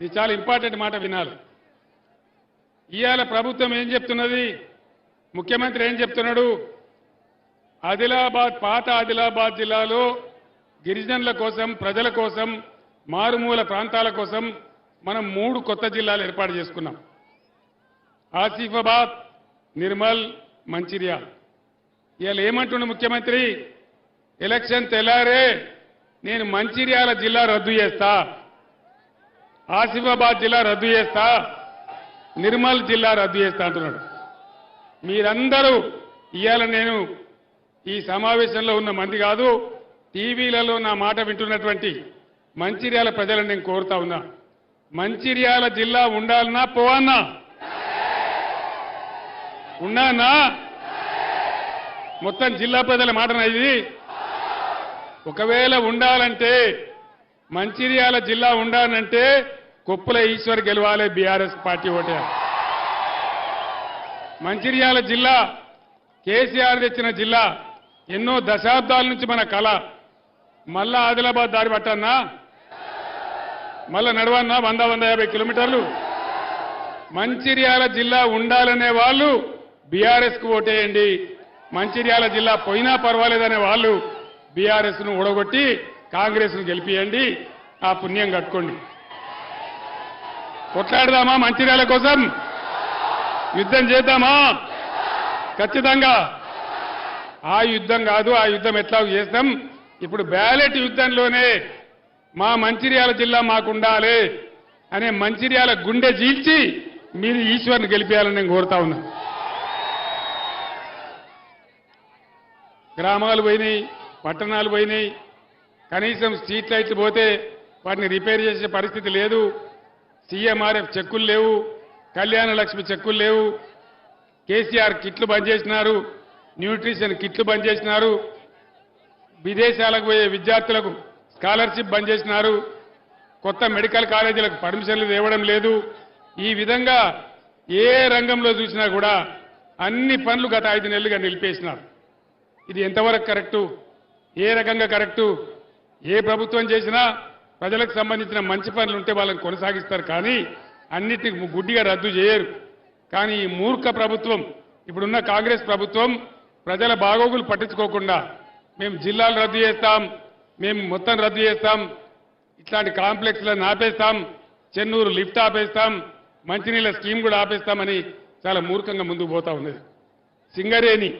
ఇది చాలా ఇంపార్టెంట్ మాట వినాలి. ఇవాళ ప్రభుత్వం ఏం చెప్తున్నది? ముఖ్యమంత్రి ఏం చెప్తున్నాడు? ఆదిలాబాద్ పాత ఆదిలాబాద్ జిల్లాలో గిరిజనుల కోసం ప్రజల కోసం మారుమూల ప్రాంతాల కోసం మనం మూడు కొత్త జిల్లాలు ఏర్పాటు చేసుకున్నాం. ఆసిఫాబాద్ నిర్మల్ మంచిర్యాల్. ఇవాళ ఏమంటుండు ముఖ్యమంత్రి? ఎలక్షన్ తెల్లారే నేను మంచిర్యాల జిల్లా రద్దు చేస్తా. ఆసిఫాబాద్ జిల్లా రద్దు చేస్తా నిర్మల్ జిల్లా రద్దు చేస్తా అంటున్నాడు. మీరందరూ ఇవాళ నేను ఈ సమావేశంలో ఉన్న మంది కాదు టీవీలలో నా మాట వింటున్నటువంటి మంచిర్యాల ప్రజలను నేను కోరుతా ఉన్నా. మంచిర్యాల జిల్లా ఉండాలన్నా పోవన్నా? ఉన్నానా మొత్తం జిల్లా ప్రజల మాటనా ఇది? ఒకవేళ ఉండాలంటే మంచిర్యాల జిల్లా ఉండాలంటే కొప్పుల ఈశ్వర్ గెలవాలి బీఆర్ఎస్ పార్టీ ఓటే. మంచిర్యాల జిల్లా కేసీఆర్ తెచ్చిన జిల్లా ఎన్నో దశాబ్దాల నుంచి మన కళ. మళ్ళా ఆదిలాబాద్ దారి పట్టన్నా? మళ్ళా నడవన్నా? వంద వంద యాభై కిలోమీటర్లు? మంచిర్యాల జిల్లా ఉండాలనే వాళ్ళు బీఆర్ఎస్కు ఓటేయండి. మంచిర్యాల జిల్లా పోయినా పర్వాలేదనే వాళ్ళు బీఆర్ఎస్ను ఓడగొట్టి కాంగ్రెస్ను గెలిపియండి. ఆ పుణ్యం కట్టుకోండి. కొట్లాడదామా? మంచిర్యాల కోసం యుద్ధం చేద్దామా? ఖచ్చితంగా. ఆ యుద్ధం కాదు ఆ యుద్ధం ఎట్లా చేస్తాం? ఇప్పుడు బ్యాలెట్ యుద్ధంలోనే మా మంచిర్యాల జిల్లా మాకుండాలి అనే మంచిర్యాల గుండె చీల్చి మీరు ఈశ్వర్ని గెలిపేయాలని నేను కోరుతా ఉన్నా. గ్రామాలు పోయినాయి పట్టణాలు పోయినాయి కనీసం స్ట్రీట్ లైట్లు పోతే వాటిని రిపేర్ చేసే పరిస్థితి లేదు. సీఎంఆర్ఎఫ్ చెక్కులు లేవు కళ్యాణ లక్ష్మి చెక్కులు లేవు. కేసీఆర్ కిట్లు బంద్ చేసినారు న్యూట్రిషన్ కిట్లు బంద్ చేసినారు. విదేశాలకు పోయే విద్యార్థులకు స్కాలర్షిప్ బంద్ చేసినారు. కొత్త మెడికల్ కాలేజీలకు పర్మిషన్లు ఇవ్వడం లేదు. ఈ విధంగా ఏ రంగంలో చూసినా కూడా అన్ని పనులు గత ఐదు నెలలుగా నిలిపేసినారు. ఇది ఎంతవరకు కరెక్టు? ఏ రకంగా కరెక్టు? ఏ ప్రభుత్వం చేసినా ప్రజలకు సంబంధించిన మంచి పనులు ఉంటే వాళ్ళని కొనసాగిస్తారు. కానీ అన్నిటిని గుడ్డిగా రద్దు చేయరు. కానీ ఈ మూర్ఖ ప్రభుత్వం ఇప్పుడున్న కాంగ్రెస్ ప్రభుత్వం ప్రజల బాగోగులు పట్టించుకోకుండా మేము జిల్లాలు రద్దు చేస్తాం మేము మొత్తం రద్దు చేస్తాం ఇట్లాంటి కాంప్లెక్స్లను ఆపేస్తాం చెన్నూరు లిఫ్ట్ ఆపేస్తాం మంచినీళ్ళ స్కీమ్ కూడా ఆపేస్తామని చాలా మూర్ఖంగా ముందుకు పోతా ఉన్నది. సింగరేణి